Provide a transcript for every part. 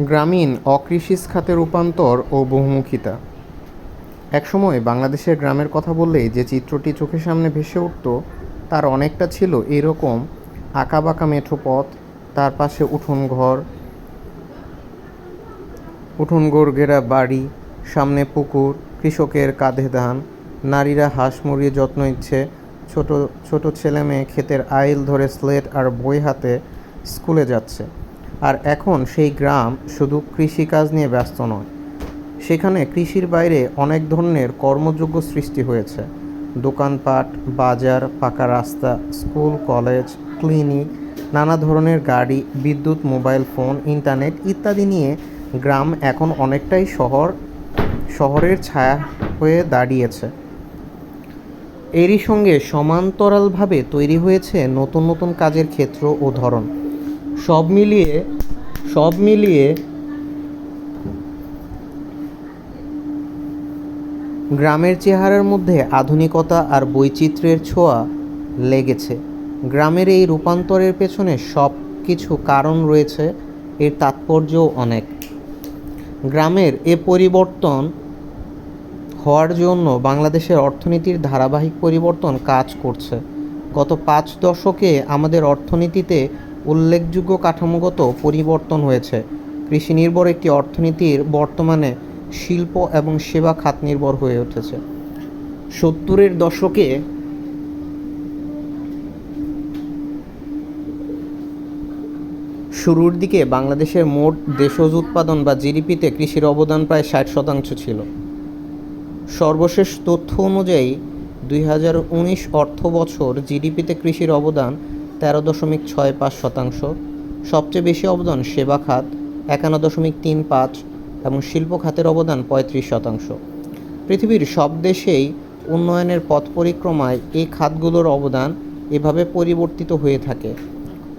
গ্রামীণ অকৃষিজ খাতে রূপান্তর ও বহুমুখিতা। একসময় বাংলাদেশের গ্রামের কথা বললেই যে চিত্রটি চোখের সামনে ভেসে উঠত, তার অনেকটা ছিল এরকম আঁকাবাঁকা মেঠো পথ, তার পাশে উঠোন ঘর, উঠোন ঘেরা বাড়ি, সামনে পুকুর, কৃষকের কাঁধে ধান, নারীরা হাঁস মুরগির যত্ন নিচ্ছে, ছোট ছোট ছেলে মেয়ে ক্ষেতের আইল ধরে স্লেট আর বই হাতে স্কুলে যাচ্ছে। আর এখন সেই গ্রাম শুধু কৃষিকাজ নিয়ে ব্যস্ত নয়। সেখানে কৃষির বাইরে অনেক ধরনের কর্মযোগ্য সৃষ্টি হয়েছে। দোকানপাট, বাজার, পাকা রাস্তা, স্কুল, কলেজ, ক্লিনিক, নানা ধরনের গাড়ি, বিদ্যুৎ, মোবাইল ফোন, ইন্টারনেট ইত্যাদি নিয়ে গ্রাম এখন অনেকটাই শহর, শহরের ছায়া হয়ে দাঁড়িয়েছে। এরই সঙ্গে সমান্তরালভাবে তৈরি হয়েছে নতুন নতুন কাজের ক্ষেত্র ও ধরন। সব মিলিয়ে সব মিলিয়ে গ্রামের চেহারার মধ্যে আধুনিকতা আর বৈচিত্র্যের ছোঁয়া লেগেছে। গ্রামের এই রূপান্তরের পেছনে সব কিছু কারণ রয়েছে, এর তাৎপর্যও অনেক। গ্রামের এ পরিবর্তন হওয়ার জন্য বাংলাদেশের অর্থনীতির ধারাবাহিক পরিবর্তন কাজ করছে। গত পাঁচ দশকে আমাদের অর্থনীতিতে উল্লেখযোগ্য কাঠামোগত পরিবর্তন হয়েছে। কৃষি নির্ভর একটি অর্থনীতির বর্তমানে শিল্প এবং সেবা খাত নির্ভর হয়ে উঠেছে। সত্তরের দশকে শুরুর দিকে বাংলাদেশের মোট দেশজ উৎপাদন বা জিডিপিতে কৃষির অবদান প্রায় ষাট শতাংশ ছিল। সর্বশেষ তথ্য অনুযায়ী, দুই হাজার উনিশ অর্থ বছর জিডিপিতে কৃষির অবদান তেরো দশমিক ছয় পাঁচ শতাংশ। সবচেয়ে বেশি অবদান সেবা খাত একান্ন দশমিক তিন পাঁচ এবং শিল্প খাতের অবদান পঁয়ত্রিশ শতাংশ। পৃথিবীর সব দেশেই উন্নয়নের পথ পরিক্রমায় এই খাতগুলোর অবদান এভাবে পরিবর্তিত হয়ে থাকে।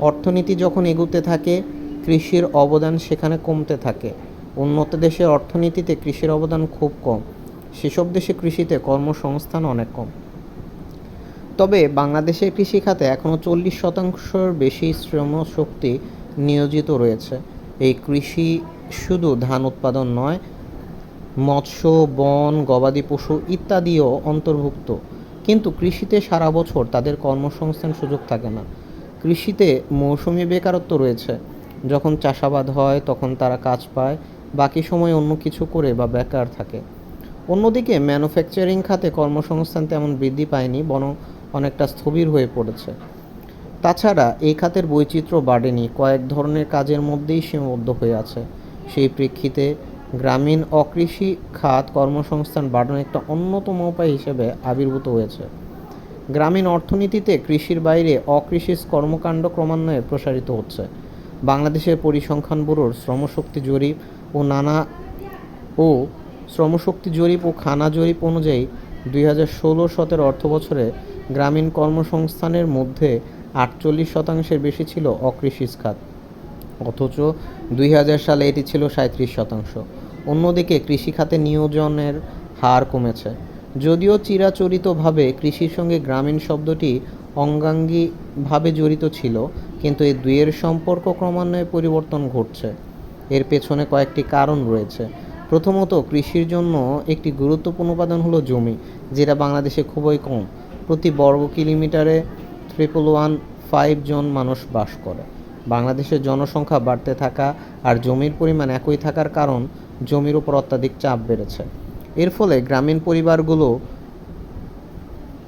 অর্থনীতি যখন এগুতে থাকে, কৃষির অবদান সেখানে কমতে থাকে। উন্নত দেশের অর্থনীতিতে কৃষির অবদান খুব কম। সেসব দেশে কৃষিতে কর্মসংস্থান অনেক কম। তবে বাংলাদেশের কৃষি খাতে এখনও চল্লিশ শতাংশের বেশি শ্রম শক্তি নিয়োজিত রয়েছে। এই কৃষি শুধু ধান উৎপাদন নয়, মৎস্য, বন, গবাদি পশু ইত্যাদিও অন্তর্ভুক্ত। কিন্তু কৃষিতে সারা বছর তাদের কর্মসংস্থান সুযোগ থাকে না। কৃষিতে মৌসুমি বেকারত্ব রয়েছে। যখন চাষাবাদ হয়, তখন তারা কাজ পায়, বাকি সময় অন্য কিছু করে বা বেকার থাকে। অন্যদিকে ম্যানুফ্যাকচারিং খাতে কর্মসংস্থান তেমন বৃদ্ধি পায়নি, বরং অনেকটা স্থবির হয়ে পড়েছে। তাছাড়া এই খাতের বৈচিত্র্য বাড়েনি, কয়েক ধরনের কাজের মধ্যেই সীমাবদ্ধ হয়ে আছে। সেই প্রেক্ষিতে গ্রামীণ অকৃষি খাত কর্মসংস্থান বাড়ানোর একটা অন্যতম উপায় হিসেবে আবির্ভূত হয়েছে। গ্রামীণ অর্থনীতিতে কৃষির বাইরে অকৃষিজ কর্মকাণ্ড ক্রমান্বয়ে প্রসারিত হচ্ছে। বাংলাদেশের পরিসংখ্যান ব্যুরোর শ্রমশক্তি জরিপ ও নানা ও শ্রমশক্তি জরিপ ও খানা জরিপ অনুযায়ী দুই হাজার ষোলো সতেরো অর্থ বছরে গ্রামীণ কর্মসংস্থানের মধ্যে আটচল্লিশ শতাংশের বেশি ছিল অকৃষিজ খাত। অথচ দুই হাজার সালে এটি ছিল সাঁত্রিশ শতাংশ। অন্যদিকে কৃষিখাতে নিয়োজনের হার কমেছে। যদিও চিরাচরিতভাবে কৃষির সঙ্গে গ্রামীণ শব্দটি অঙ্গাঙ্গিভাবে জড়িত ছিল, কিন্তু এই দুইয়ের সম্পর্ক ক্রমান্বয়ে পরিবর্তন ঘটছে। এর পেছনে কয়েকটি কারণ রয়েছে। প্রথমত, কৃষির জন্য একটি গুরুত্বপূর্ণ উপাদান হলো জমি, যেটা বাংলাদেশে খুবই কম। প্রতি বর্গ কিলোমিটারে ট্রিপল ওয়ান ফাইভ জন মানুষ বাস করে। বাংলাদেশের জনসংখ্যা বাড়তে থাকা আর জমির পরিমাণ একই থাকার কারণ জমির উপর অত্যাধিক চাপ বেড়েছে। এর ফলে গ্রামীণ পরিবারগুলো,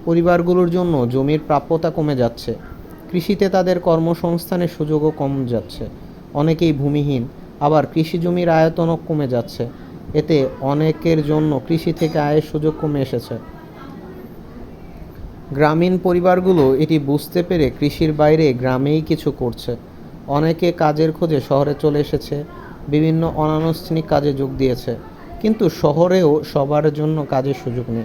পরিবারগুলোর জন্য জমির প্রাপ্যতা কমে যাচ্ছে। কৃষিতে তাদের কর্মসংস্থানের সুযোগও কম যাচ্ছে। অনেকেই ভূমিহীন, আবার কৃষি জমির আয়তনও কমে যাচ্ছে। এতে অনেকের জন্য কৃষি থেকে আয়ের সুযোগ কমে এসেছে। গ্রামীণ পরিবারগুলো এটি বুঝতে পেরে কৃষির বাইরে গ্রামেই কিছু করছে। অনেকে কাজের খোঁজে শহরে চলে এসেছে, বিভিন্ন অনানুষ্ঠানিক কাজে যোগ দিয়েছে। কিন্তু শহরেও সবার জন্য কাজের সুযোগ নেই।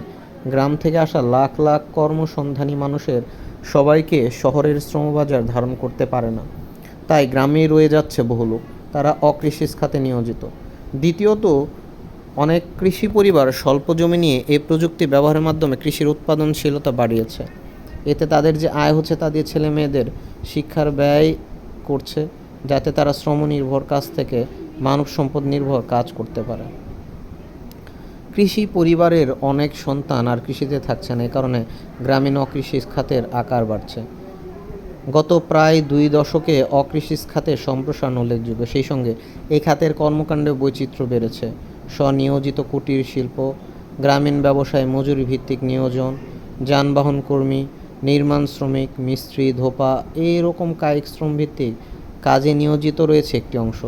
গ্রাম থেকে আসা লাখ লাখ কর্মসন্ধানী মানুষের সবাইকে শহরের শ্রমবাজার ধারণ করতে পারে না। তাই গ্রামেই রয়ে যাচ্ছে বহু লোক। তারা অকৃষিজ খাতে নিয়োজিত। দ্বিতীয়ত অনেক কৃষি পরিবার স্বল্প জমি নিয়ে এই প্রযুক্তি ব্যবহারের মাধ্যমে কৃষির উৎপাদনশীলতা বাড়িয়েছে। এতে তাদের যে আয় হচ্ছে তা দিয়ে ছেলে মেয়েদের শিক্ষার ব্যয় করছে, যাতে তারা শ্রমনির্ভর কাজ থেকে মানব সম্পদ নির্ভর কাজ করতে পারে। কৃষি পরিবারের অনেক সন্তান আর কৃষিতে থাকছে না এ কারণে গ্রামীণ অকৃষি খাতের আকার বাড়ছে। গত প্রায় দুই দশকে অকৃষি খাতের সম্প্রসারণ উল্লেখযোগ্য। সেই সঙ্গে এই খাতের কর্মকাণ্ডে বৈচিত্র্য বেড়েছে। স্বনিয়োজিত কুটির শিল্প, গ্রামীণ ব্যবসায় মজুরি ভিত্তিক নিয়োজন, যানবাহন কর্মী, নির্মাণ শ্রমিক, মিস্ত্রি, ধোপা এইরকম কায়িক শ্রম ভিত্তিক কাজে নিয়োজিত রয়েছে একটি অংশ।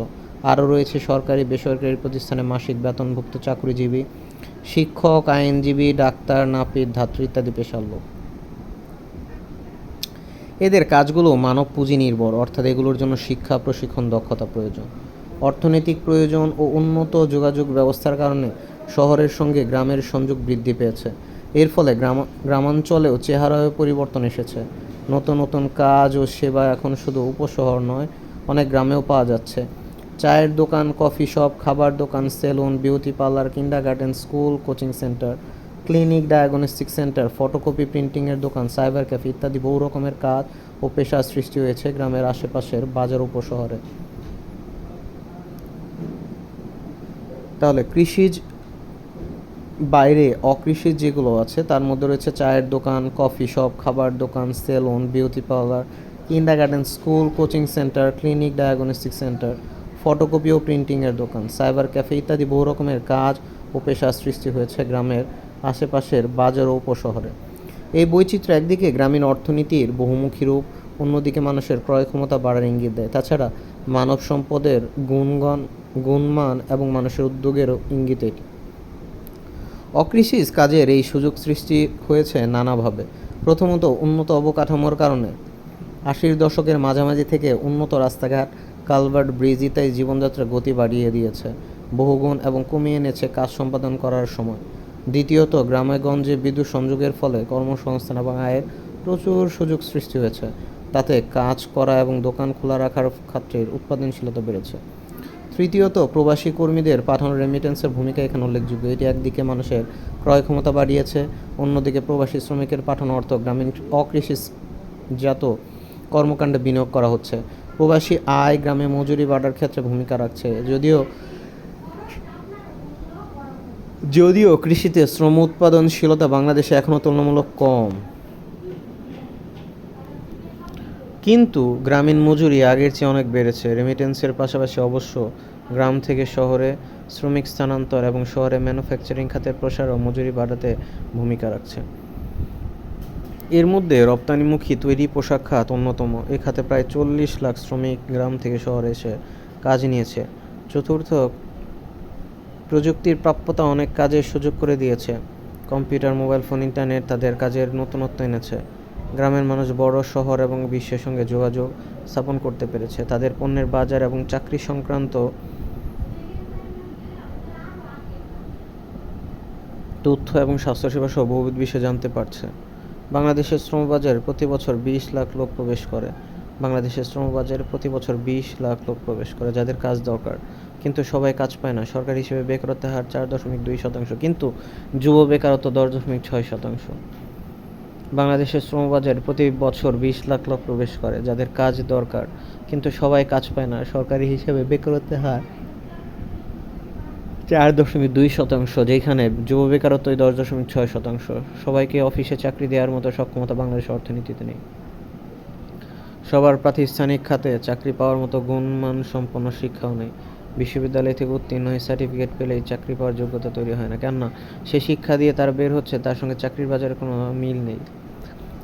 আরও রয়েছে সরকারি বেসরকারি প্রতিষ্ঠানে মাসিক বেতনভুক্ত চাকরিজীবী, শিক্ষক, আইনজীবী, ডাক্তার, নাপিত, ধাত্রী ইত্যাদি পেশার লোক। এদের কাজগুলো মানব পুঁজি নির্ভর, অর্থাৎ এগুলোর জন্য শিক্ষা, প্রশিক্ষণ, দক্ষতা প্রয়োজন। অর্থনৈতিক প্রয়োজন ও উন্নত যোগাযোগ ব্যবস্থার কারণে শহরের সঙ্গে গ্রামের সংযোগ বৃদ্ধি পেয়েছে। এর ফলে গ্রাম, গ্রামাঞ্চলেও চেহারায় পরিবর্তন এসেছে। নতুন নতুন কাজ ও সেবা এখন শুধু উপশহর নয়, অনেক গ্রামেও পাওয়া যাচ্ছে। চায়ের দোকান, কফি শপ, খাবার দোকান, salon, beauty parlour kindergarten school, coaching centre, clinic, diagnostic centre, photocopy, প্রিন্টিংয়ের দোকান, সাইবার ক্যাফে ইত্যাদি বহু রকমের কাজ ও পেশার সৃষ্টি হয়েছে গ্রামের আশেপাশের বাজার উপশহরে। তাহলে কৃষিজ বাইরে অকৃষিজ যেগুলো আছে, তার মধ্যে রয়েছে চায়ের দোকান, কফি শপ, খাবার দোকান, salon, beauty parlour kindergarten school, coaching centre, clinic, diagnostic centre, photocopy ও প্রিন্টিংয়ের দোকান, সাইবার ক্যাফে ইত্যাদি বহু রকমের কাজ ও পেশার সৃষ্টি হয়েছে গ্রামের আশেপাশের বাজার ও উপশহরে। এই বৈচিত্র্য একদিকে গ্রামীণ অর্থনীতির বহুমুখী রূপ, অন্যদিকে মানুষের ক্রয় ক্ষমতা বাড়ার ইঙ্গিত দেয়। তাছাড়া মানব সম্পদের গুণগণ গুণমান এবং মানুষের উদ্যোগেরও ইঙ্গিত অকৃষিজ কাজের এই সুযোগ সৃষ্টি হয়েছে নানাভাবে। প্রথমত উন্নত অবকাঠামোর কারণে। আশির দশকের মাঝামাঝি থেকে উন্নত রাস্তাঘাট, কালভার্ট ব্রিজ ইত্যাদি জীবনযাত্রার গতি বাড়িয়ে দিয়েছে। বহুগুণ এবং কমিয়ে এনেছে কাজ সম্পাদন করার সময়। দ্বিতীয়ত, গ্রামেগঞ্জে বিদ্যুৎ সংযোগের ফলে কর্মসংস্থান এবং আয়ের প্রচুর সুযোগ সৃষ্টি হয়েছে। তাতে কাজ করা এবং দোকান খোলা রাখার ক্ষেত্রের উৎপাদনশীলতা বেড়েছে। তৃতীয়ত প্রবাসী কর্মীদের পাঠানো রেমিটেন্সের ভূমিকা এখানে উল্লেখযোগ্য। এটি একদিকে মানুষের ক্রয় ক্ষমতা বাড়িয়েছে, অন্যদিকে প্রবাসী শ্রমিকের পাঠানো অর্থ গ্রামীণ অকৃষিজাত কর্মকাণ্ডে বিনিয়োগ করা হচ্ছে। প্রবাসী আয় গ্রামে মজুরি বাড়ার ক্ষেত্রে ভূমিকা রাখছে। যদিও যদিও কৃষিতে শ্রম উৎপাদনশীলতা বাংলাদেশে এখনও তুলনামূলক কম। কিন্তু গ্রামীণ মজুরি আগের চেয়ে অনেক বেড়েছে। রেমিটেন্সের পাশাপাশি অবশ্য গ্রাম থেকে শহরে শ্রমিক স্থানান্তর এবং শহরে ম্যানুফ্যাকচারিং খাতের প্রসার ও মজুরি বাড়াতে ভূমিকা রাখছে। এর মধ্যে রপ্তানিমুখী তৈরি পোশাক খাত অন্যতম। এ খাতে প্রায় চল্লিশ লাখ শ্রমিক গ্রাম থেকে শহরে এসে কাজ নিয়েছে। চতুর্থ প্রযুক্তির প্রাপ্যতা অনেক কাজের সুযোগ করে দিয়েছে। কম্পিউটার, মোবাইল ফোন, ইন্টারনেট তাদের কাজের নতুনত্ব এনেছে। গ্রামের মানুষ বড় শহর এবং বিশ্বের সঙ্গে যোগাযোগ স্থাপন করতে পেরেছে। তাদের পণ্যের বাজার এবং চাকরি সংক্রান্ত তথ্য এবং স্বাস্থ্যসেবা সহ বহুবিধ বিষয় জানতে পারছে। বাংলাদেশের শ্রমবাজারে প্রতি বছর বিশ লাখ লোক প্রবেশ করে। বাংলাদেশের শ্রমবাজারে প্রতি বছর বিশ লাখ লোক প্রবেশ করে, যাদের কাজ দরকার। কিন্তু সবাই কাজ পায় না। সরকার হিসেবে বেকারত্বের হার চার দশমিক দুই শতাংশ, কিন্তু যুব বেকারত্ব দশ দশমিক ছয় শতাংশ। বাংলাদেশের শ্রমবাজারে প্রতি বছর বিশ লাখ লোক প্রবেশ করে, যাদের কাজ দরকার। কিন্তু সবাই কাজ পায় না, সরকারি হিসেবে বেকারত্বের হার চার দশমিক দুই শতাংশ, যেখানে যুব বেকারত্ব দশ দশমিক ছয় শতাংশ। সবাইকে অফিসে চাকরি দেওয়ার মতো সক্ষমতা বাংলাদেশের অর্থনীতিতে নেই। সবার প্রাতিষ্ঠানিক খাতে চাকরি পাওয়ার মতো গুণমান সম্পন্ন শিক্ষাও নেই। বিশ্ববিদ্যালয় থেকে উত্তীর্ণ হয়ে সার্টিফিকেট পেলেই চাকরি পাওয়ার যোগ্যতা তৈরি হয় না। কেননা, সে শিক্ষা দিয়ে তার বের হচ্ছে, তার সঙ্গে চাকরির বাজারে কোনো মিল নেই।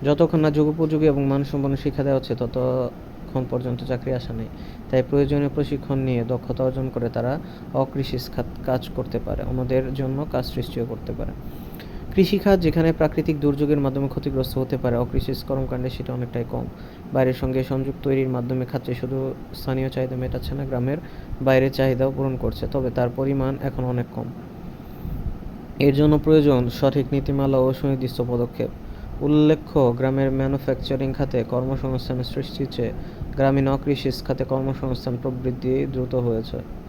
যতক্ষণ না যুগোপযোগী এবং মানসম্পন্ন শিক্ষা দেওয়া হচ্ছে, ততক্ষণ পর্যন্ত চাকরি আসা নেই। তাই প্রয়োজনীয় প্রশিক্ষণ নিয়ে দক্ষতা অর্জন করে তারা অকৃষি কাজ করতে পারে অন্যদের জন্য কাজ সৃষ্টিও করতে পারে। কৃষিখাত, যেখানে প্রাকৃতিক দুর্যোগের মাধ্যমে ক্ষতিগ্রস্ত হতে পারে অকৃষি কর্মকাণ্ডে, সেটা অনেকটাই কম। বাইরের সঙ্গে সংযোগ তৈরির মাধ্যমে খাচ্ছে শুধু স্থানীয় চাহিদা মেটাচ্ছে না, গ্রামের বাইরের চাহিদাও পূরণ করছে, তবে তার পরিমাণ এখন অনেক কম। এর জন্য প্রয়োজন সঠিক নীতিমালা ও সুনির্দিষ্ট পদক্ষেপ। উল্লেখ্য, গ্রামের ম্যানুফ্যাকচারিং খাতে কর্মসংস্থানের সৃষ্টির চেয়ে গ্রামীণ অকৃষি খাতে কর্মসংস্থান প্রবৃদ্ধি দ্রুত হয়েছে।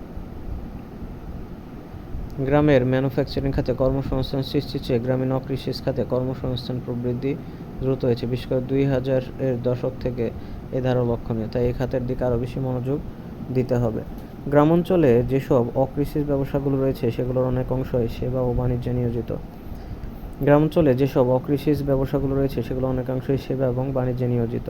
গ্রামের ম্যানুফ্যাকচারিং খাতে কর্মসংস্থান সৃষ্টির চেয়ে গ্রামীণ অকৃষি খাতে কর্মসংস্থান প্রবৃদ্ধি দ্রুত হয়েছে, বিশেষ করে দুই হাজার এর দশক থেকে এ ধারা লক্ষণীয়। তাই এই খাতের দিকে আরও বেশি মনোযোগ দিতে হবে। গ্রামাঞ্চলে যেসব অকৃষি ব্যবসাগুলো রয়েছে, সেগুলোর অনেক অংশই সেবা ও বাণিজ্যে নিয়োজিত। গ্রামাঞ্চলে যেসব অকৃষি ব্যবসাগুলো রয়েছে, সেগুলো অনেকাংশই সেবা এবং বাণিজ্যে নিয়োজিত।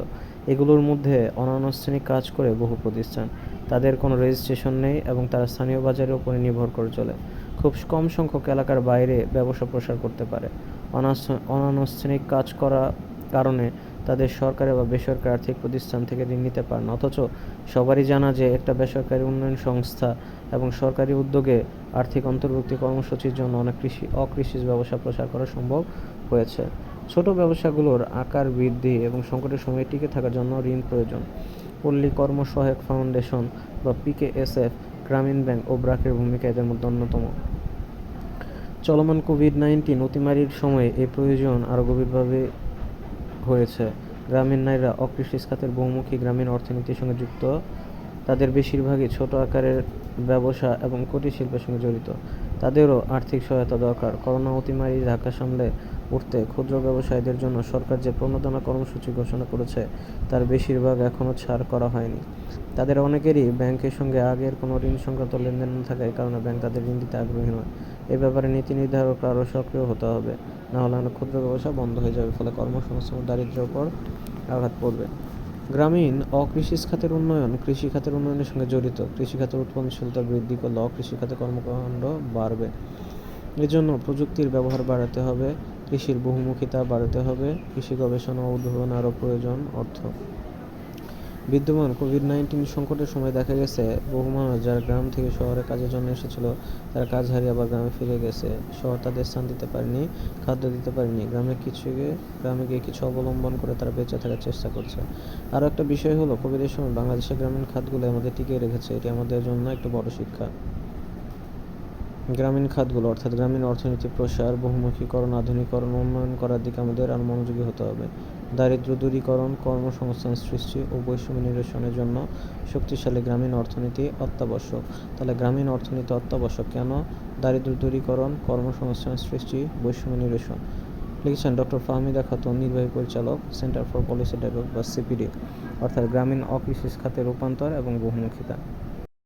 এগুলোর মধ্যে অনানুষ্ঠানিক কাজ করে বহু প্রতিষ্ঠান। তাদের কোনো রেজিস্ট্রেশন নেই এবং তারা স্থানীয় বাজারের উপরে নির্ভর করে চলে। খুব কম সংখ্যক এলাকার বাইরে ব্যবসা প্রসার করতে পারে। অনানুষ্ঠানিক কাজ করা কারণে তাদের সরকারি বা বেসরকারি আর্থিক প্রতিষ্ঠান থেকে ঋণ নিতে পারে না অথচ সবারই জানা যে একটা বেসরকারি উন্নয়ন সংস্থা এবং সরকারি উদ্যোগে আর্থিক অন্তর্ভুক্তি কর্মসূচির জন্য অনেক কৃষি, অকৃষি ব্যবসা প্রসার করা সম্ভব হয়েছে। ছোট ব্যবসাগুলোর আকার বৃদ্ধি এবং সংকটের সময় টিকে থাকার জন্য ঋণ প্রয়োজন। পল্লী কর্মসহায়ক ফাউন্ডেশন বা পিকেএসএফ গ্রামীণ ব্যাংক ও ব্রাকের ভূমিকা এদের মধ্যে অন্যতম। চলমান কোভিড নাইন্টিন অতিমারির সময়ে এই প্রয়োজন আরও গভীরভাবে হয়েছে। গ্রামীণ নারীরা অকৃষি খাতের বহুমুখী গ্রামীণ অর্থনীতির সঙ্গে যুক্ত। তাদের বেশিরভাগই ছোট আকারের ব্যবসা এবং কুটির শিল্পের সঙ্গে জড়িত। তাদেরও আর্থিক সহায়তা দরকার। করোনা অতিমারি ঢাকা সামলে উঠতে ক্ষুদ্র ব্যবসায়ীদের জন্য সরকার যে প্রণোদনা কর্মসূচি ঘোষণা করেছে, তার বেশিরভাগ এখনও ছাড় করা হয়নি। তাদের অনেকেরই ব্যাংকের সঙ্গে আগের কোনো ঋণ সংক্রান্ত লেনদেন না থাকার কারণে ব্যাংক তাদের ঋণ দিতে আগ্রহী নয়। এ ব্যাপারে নীতি নির্ধারকরা আরও সক্রিয় হতে হবে। না হলে অনেক ক্ষুদ্র ব্যবসা বন্ধ হয়ে যাবে, ফলে কর্মসংস্থান দারিদ্র্যের উপর আঘাত পড়বে। গ্রামীণ অকৃষি খাতের উন্নয়ন, কৃষি খাতের উন্নয়নের সঙ্গে জড়িত। কৃষি খাতের উৎপাদনশীলতা বৃদ্ধি করলে অকৃষি খাতে কর্মকাণ্ড বাড়বে। এজন্য প্রযুক্তির ব্যবহার বাড়াতে হবে, কৃষির বহুমুখিতা বাড়াতে হবে, কৃষি গবেষণা ও উদ্ভাবন আরও প্রয়োজন অর্থ। বিদ্যমান কোভিড নাইন্টিন সংকটের সময় দেখা গেছে, বহু মানুষ যারা গ্রাম থেকে শহরে কাজের জন্য এসেছিল, তারা কাজ হারিয়ে আবার গ্রামে ফিরে গেছে। শহর তাদের স্থান দিতে পারেনি, খাদ্য দিতে পারেনি। গ্রামে কিছু গ্রামে গিয়ে কিছু অবলম্বন করে তারা বেঁচে থাকার চেষ্টা করছে। আরও একটা বিষয় হলো কোভিডের সময় বাংলাদেশের গ্রামীণ খাতগুলো আমাদের টিকিয়ে রেখেছে। এটি আমাদের জন্য একটা বড় শিক্ষা। গ্রামীণ খাতগুলো, অর্থাৎ গ্রামীণ অর্থনীতি, প্রসার, বহুমুখীকরণ, আধুনিকরণ, উন্নয়ন করার দিকে আমাদের আরও মনোযোগী হতে হবে। দারিদ্র্য দূরীকরণ, কর্মসংস্থান সৃষ্টি ও বৈষম্য নিরসনের জন্য শক্তিশালী গ্রামীণ অর্থনীতি অত্যাবশ্যক। তাহলে গ্রামীণ অর্থনীতি অত্যাবশ্যক কেন? দারিদ্র্য দূরীকরণ, কর্মসংস্থান সৃষ্টি, বৈষম্য নিরসন। লিখেছেন ডক্টর ফাহমিদা খাতুন, নির্বাহী পরিচালক, সেন্টার ফর পলিসি ডেভেলপ বা সিপিডি, অর্থাৎ গ্রামীণ অকৃষি খাতে রূপান্তর এবং বহুমুখিতা।